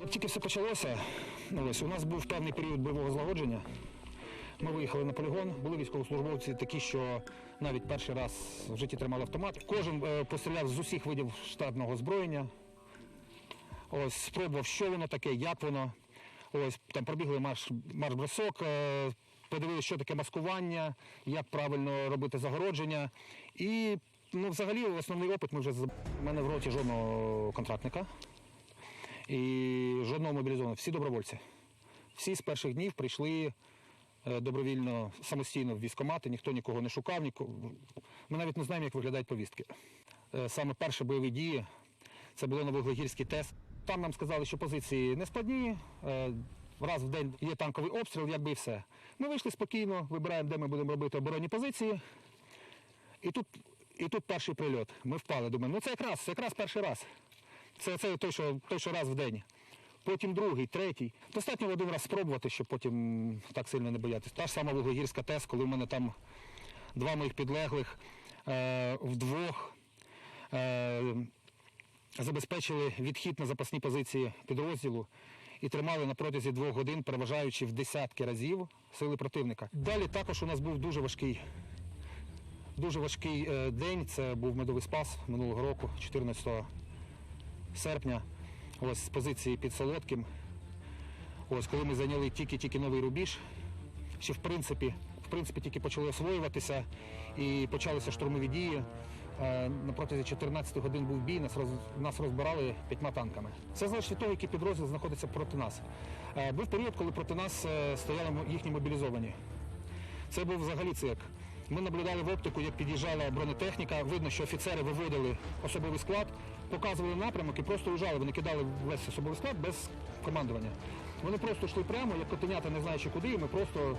Як тільки все почалося, ну, ось у нас був певний період бойового злагодження. Ми виїхали на полігон, були військовослужбовці такі, що навіть перший раз в житті тримали автомат. Кожен е, постріляв з усіх видів штатного зброєння. Ось спробував, що воно таке, як воно. Ось там пробігли марш марш бросок е, подивилися, що таке маскування, як правильно робити загородження. І ну, взагалі основний опит ми вже У мене в роті жодного контрактника і жодного мобілізованого. Всі добровольці. Всі з перших днів прийшли е, добровільно самостійно в військкомати, ніхто нікого не шукав, нікого. Ми навіть не знаємо, як виглядають повістки. Е, Саме перші бойові дії це було на Вуглегірський тест. Там нам сказали, що позиції не складні. Раз в день є танковий обстріл, якби і все. Ми вийшли спокійно, вибираємо, де ми будемо робити оборонні позиції. І тут, і тут перший прильот. Ми впали. Думаємо, ну це якраз, це якраз перший раз. Це, це той, що, той, що раз в день. Потім другий, третій. Достатньо один раз спробувати, щоб потім так сильно не боятися. Та ж сама Вуглегірська ТЕС, коли в мене там два моїх підлеглих е, вдвох е, забезпечили відхід на запасні позиції підрозділу і тримали на протязі двох годин, переважаючи в десятки разів сили противника. Далі також у нас був дуже важкий Дуже важкий е, день. Це був медовий спас минулого року, 14 серпня. Ось з позиції під Солодким. Ось коли ми зайняли тільки-тільки новий рубіж. Ще в принципі, в принципі тільки почали освоюватися і почалися штурмові дії. Е, На протязі 14 годин був бій, нас, роз, нас розбирали п'ятьма танками. Це залежить від того, який підрозділ знаходиться проти нас. Е, Був період, коли проти нас е, стояли їхні мобілізовані. Це був взагалі цирк. Ми наблюдали в оптику, як під'їжджала бронетехніка. Видно, що офіцери виводили особовий склад, показували напрямок і просто уїжджали. Вони кидали весь особовий склад без командування. Вони просто йшли прямо, як котенята, не знаючи куди, і ми просто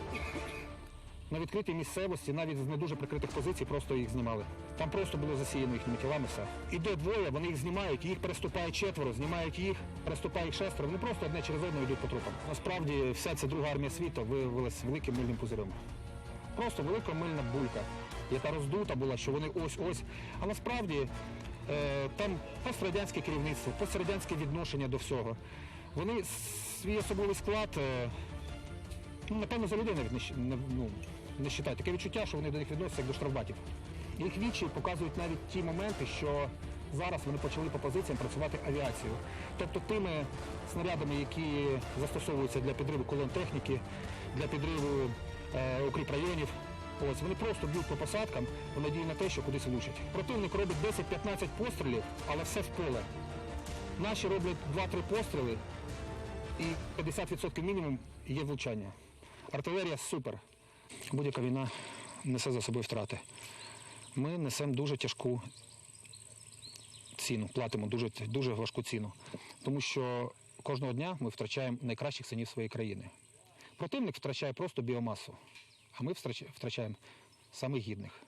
на відкритій місцевості, навіть з не дуже прикритих позицій, просто їх знімали. Там просто було засіяно їхніми тілами все. Іде двоє, вони їх знімають, їх переступає четверо, знімають їх, переступає їх шестеро. Вони просто одне через одне йдуть по трупам. Насправді вся ця друга армія світу виявилася великим мильним пузирем. Просто велика мильна булька, яка роздута була, що вони ось-ось. А насправді е, там пострадянське керівництво, пострадянське відношення до всього. Вони свій особливий склад, е, ну, напевно, за людей не, ну, не вважають. Таке відчуття, що вони до них відносяться як до штрафбатів. Їх вічі показують навіть ті моменти, що зараз вони почали по позиціям працювати авіацію. Тобто тими снарядами, які застосовуються для підриву колон техніки, для підриву е, укріпрайонів. Ось вони просто б'ють по посадкам у надії на те, що кудись влучать. Противник робить 10-15 пострілів, але все в поле. Наші роблять 2-3 постріли, і 50% мінімум є влучання. Артилерія супер. Будь-яка війна несе за собою втрати. Ми несемо дуже тяжку ціну, платимо дуже, дуже важку ціну. Тому що кожного дня ми втрачаємо найкращих синів своєї країни. Противник втрачає просто біомасу, а ми втрачаємо самих гідних.